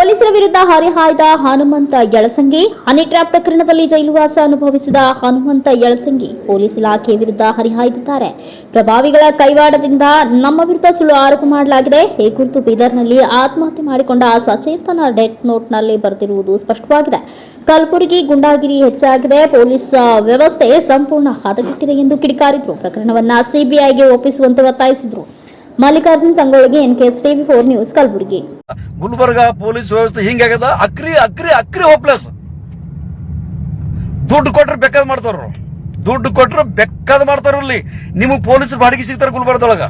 ಪೊಲೀಸರ ವಿರುದ್ಧ ಹರಿಹಾಯ್ದ ಹನುಮಂತ ಯಳಸಂಗಿ ಹನಿ ಪ್ರಕರಣದಲ್ಲಿ ಜೈಲುವಾಸ ಅನುಭವಿಸಿದ ಹನುಮಂತ ಯಳಸಂಗಿ ಪೊಲೀಸ್ ಇಲಾಖೆ ವಿರುದ್ಧ ಹರಿಹಾಯ್ದಿದ್ದಾರೆ ಪ್ರಭಾವಿಗಳ ಕೈವಾಡದಿಂದ ನಮ್ಮ ವಿರುದ್ಧ ಸುಳ್ಳು ಆರೋಪ ಮಾಡಲಾಗಿದೆ. ಈ ಕುರಿತು ಬೀದರ್ನಲ್ಲಿ ಆತ್ಮಹತ್ಯೆ ಮಾಡಿಕೊಂಡ ಸಚೇತನ ಡೆತ್ ನೋಟ್ನಲ್ಲಿ ಬರೆದಿರುವುದು ಸ್ಪಷ್ಟವಾಗಿದೆ. ಕಲಬುರಗಿ, ಗುಂಡಾಗಿರಿ ಹೆಚ್ಚಾಗಿದೆ. ಪೊಲೀಸ್ ವ್ಯವಸ್ಥೆ ಸಂಪೂರ್ಣ ಹದಗೆಟ್ಟಿದೆ ಎಂದು ಕಿಡಿಕಾರಿದ್ರು. ಪ್ರಕರಣವನ್ನ ಸಿಬಿಐಗೆ ಒಪ್ಪಿಸುವಂತೆ ಒತ್ತಾಯಿಸಿದ್ರು. Mallikarjun ಸಂಗೊಳ್ಳಿಗೆ NKS TV four news Kalaburagi. Gulbarga police ವ್ಯವಸ್ಥೆ ಹಿಂಗಾಗ್ಯದ ಅಕ್ರಿ ಅಕ್ರಿ ಅಕ್ರಿ ಹೋಪ್ಲೆಸ್ ದುಡ್ಡು ಕೊಟ್ರೆ ಬೇಕಾದ್ ಮಾಡ್ತಾರ ದುಡ್ಡು ಕೊಟ್ರೆ ಬೇಕಾದ್ ಮಾಡ್ತಾರ ಇಲ್ಲಿ. ನಿಮಗೆ ಪೊಲೀಸ್ ಬಾಡಿಗೆ ಸಿಗ್ತಾರ ಗುಲ್ಬರ್ಗದೊಳಗ.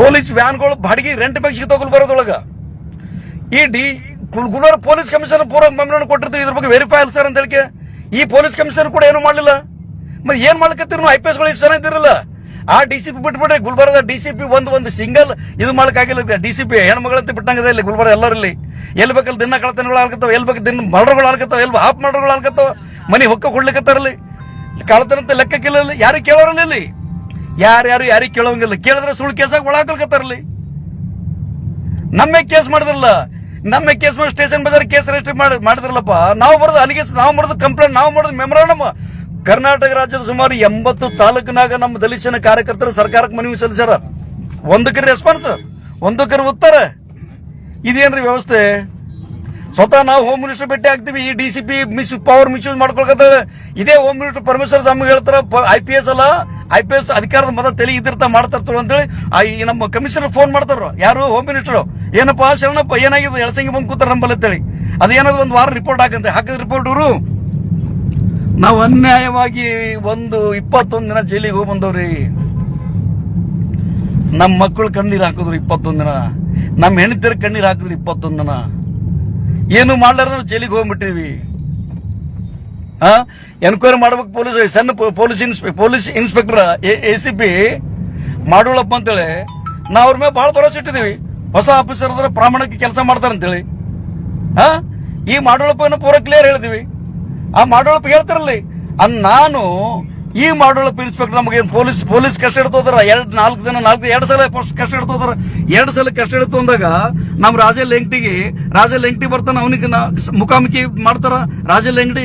ಪೊಲೀಸ್ ವ್ಯಾನ್ಗಳು ಬಾಡಿಗೆ ರೆಂಟ್ ಬೇಕು ಸಿಗ್ತಾವ ಗುಲ್ಬರ್ಗದೊಳಗ. ಈ ಡಿ, ಗುಲ್- ಗುಲ್ಬರ್ಗ ಪೊಲೀಸ್ ಕಮಿಷನರ್ ಪೂರ್ವ ಮಮ್ಮನ ಕೊಟ್ಟಿರ್ತೀವಿ, ಇದ್ರ ಬಗ್ಗೆ ವೆರಿಫೈ ಅಲ್ಲ ಸರ್ ಅಂತ ಹೇಳಿಕೆ ಈ ಪೊಲೀಸ್ ಕಮಿಷನರ್ ಕೂಡ ಏನು ಮಾಡಲಿಲ್ಲ. ಮತ್ತೆ ಏನು ಮಾಡ್ಲಿಕ್ಕೆ ಐ ಪಿ ಎಸ್ಗಳು ಇಷ್ಟು ಜನ ಇದ್ದಿರಲ್ಲ ಆ ಡಿ ಸಿ ಪಿ ಬಿಟ್ಬಿಡ್ರಿ, ಗುಲ್ಬರ್ಗ ಡಿ ಸಿ ಪಿ ಒಂದು ಒಂದು ಸಿಂಗಲ್ ಇದು ಮಾಡೋಕ್ಕಾಗಿಲ್ಲ ಡಿ ಸಿ ಪಿ ಹೆಣ್ಮಗಳಂತ ಬಿಟ್ಟಂಗದ ಇಲ್ಲಿ ಗುಲ್ಬರ್ಗ ಎಲ್ಲರಲ್ಲಿ. ಎಲ್ಲಿ ಬೇಕಲ್ಲಿ ದಿನ ಕಳತನಗಳು ಆಲ್ಕತ್ತಾವ ಎಲ್ಲಿ ಬೇಕು ದಿನ ಮರ್ಡರ್ಗಳು ಆಲ್ಕತ್ತಾವ ಎಲ್ಲಿ ಹಾಫ್ ಮರ್ಡರ್ಗಳು ಆಲ್ಕತ್ತಾವ ಮನೆ ಹೊಕ್ಕ ಕೊಡ್ಲಿಕ್ಕತ್ತಾರಲ್ಲಿ ಕಳತನ ಅಂತ ಲೆಕ್ಕಕ್ಕಿಲ್ಲ ಯಾರು ಕೇಳೋರಲ್ಲ ಇಲ್ಲಿ. ಯಾರ್ಯಾರು ಯಾರಿಗೆ ಕೇಳೋಂಗಿಲ್ಲ. ಕೇಳಿದ್ರೆ ಸುಳ್ಳು ಕೇಸಾಗ ಒಳಗಾಕಲ್ಕತ್ತಾರಲ್ಲಿ ನಮ್ಮೇ ಕೇಸ್ ಮಾಡಿದ್ರಲ್ಲ, ನಮ್ಮ ಕೇಸ್ ಮಾಡಿ ಸ್ಟೇಷನ್ ಬಜಾರ್ ಕೇಸ್ ರಿಜಿಸ್ಟರ್ ಮಾಡಿ ಮಾಡಿದ್ರಲ್ಲಪ್ಪ, ನಾವು ಬರೋದು ಅಲ್ಲಿಗೆ ನಾವು ಮಾಡೋದು ಕಂಪ್ಲೇಂಟ್, ನಾವು ಮಾಡೋದು ಮೆಮೊರಾಂಡಮ್ ಕರ್ನಾಟಕ ರಾಜ್ಯದ ಸುಮಾರು ಎಂಬತ್ತು ತಾಲೂಕಿನಾಗ ನಮ್ಮ ದಲಿತನ ಕಾರ್ಯಕರ್ತರು ಸರ್ಕಾರಕ್ಕೆ ಮನವಿ ಸಲ್ಲಿಸ್ಯಾರ. ಒಂದಕ್ಕೆ ರೆಸ್ಪಾನ್ಸ್ ಒಂದಕ್ಕೆ ಉತ್ತರ. ಇದೇನ್ರಿ ವ್ಯವಸ್ಥೆ? ಸ್ವತಃ ನಾವು ಹೋಮ್ ಮಿನಿಸ್ಟರ್ ಭೇಟಿ ಆಗ್ತೀವಿ, ಈ D C P miss power misuse ಮಾಡ್ಕೊಳ್ಕತ್ತಾಳೆ ಇದೇ ಹೋಮ್ ಮಿನಿಸ್ಟರ್ ಪರಮೇಶ್ವರ್ ಸ್ವಾಮಿ ಹೇಳ್ತಾರ ಐ ಪಿ ಎಸ್ ಅಲ್ಲ ಐ ಪಿ ಎಸ್ ಅಧಿಕಾರದ ಮತ ತಲೆ ಇದಿರ್ತಾ ಮಾಡ್ತಾರ ಅಂತೇಳಿ ಆ, ಈ ನಮ್ಮ ಕಮಿಷನರ್ ಫೋನ್ ಮಾಡ್ತಾರ. ಯಾರು ಹೋಮ್ ಮಿನಿಸ್ಟರ್ ಏನಪ್ಪ ಶರಣಪ್ಪ, ಏನಾಗಿದೆ? ಎಳಸಂಗಿ ಬಂದು ಕೂತಾರ ನಂಬಲ್ಲ ಅಂತೇಳಿ. ಅದೇನಾದ್ರು ಒಂದು ವಾರ ರಿಪೋರ್ಟ್ ಹಾಕಂತೆ. ಹಾಕಿದ ರಿಪೋರ್ಟ್ ಇವರು. ನಾವು ಅನ್ಯಾಯವಾಗಿ ಒಂದು ಇಪ್ಪತ್ತೊಂದು ದಿನ ಜೈಲಿಗೆ ಹೋಗಿ ಬಂದವ್ರಿ. ನಮ್ಮ ಮಕ್ಕಳು ಕಣ್ಣೀರು ಹಾಕಿದ್ರು ಇಪ್ಪತ್ತೊಂದು ದಿನ. ನಮ್ಮ ಹೆಣ್ತಿರ ಕಣ್ಣೀರು ಹಾಕಿದ್ರು ಇಪ್ಪತ್ತೊಂದು ದಿನ. ಏನು ಮಾಡ್ಲಾರ್ದ ಜೈಲಿಗೆ ಹೋಗ್ಬಿಟ್ಟಿವಿ ಹಾ? ಎನ್ಕ್ವೈರಿ ಮಾಡ್ಬೇಕು ಪೊಲೀಸ್, ಸಣ್ಣ police ಇನ್ಸ್ಪೆ police inspector, A C P ಮಾಡೋಳಪ್ಪ ಅಂತೇಳಿ ನಾವು ಅವ್ರ ಮೇಲೆ ಭಾಳ ಭರವಸೆ ಇಟ್ಟಿದ್ದೀವಿ. ಹೊಸ ಆಫೀಸರ್ ಅಂದ್ರೆ ಪ್ರಾಮಾಣಿಕ ಕೆಲಸ ಮಾಡ್ತಾರೆ ಅಂತೇಳಿ ಹಾ? ಈ ಮಾಡೋಳಪ್ಪ ಪೂರ ಕ್ಲಿಯರ್ ಹೇಳಿದೀವಿ ಆ ಮಾಡೋಳಪ್ಪ ಹೇಳ್ತಾರಲ್ಲಿ ಅನ್ ನಾನು ಈ ಮಾಡೋಳಪ್ಪ ಇನ್ಸ್ಪೆಕ್ಟರ್ ನಮಗೆ ಪೊಲೀಸ್ ಪೊಲೀಸ್ ಕಷ್ಟ ಹಿಡ್ತೋದ್ರ ಎರಡ್, ನಾಲ್ಕು ದಿನ, ನಾಲ್ಕು ಎರಡು ಸಲ ಕಷ್ಟ ಹಿಡ್ತೋದ್ರ ಎರಡು ಸಲ ಕಷ್ಟ ಹಿಡ್ತು ಅಂದಾಗ ನಮ್ಮ ರಾಜ ಲೆಂಕ್ಟಿಗೆ ರಾಜ ಲೆಂಗ್ಟಿ ಬರ್ತಾನ ಅವನಿಗೆ ಮುಖಾಮುಖಿ ಮಾಡ್ತಾರ. ರಾಜ ಲೆಂಗ್ಟಿ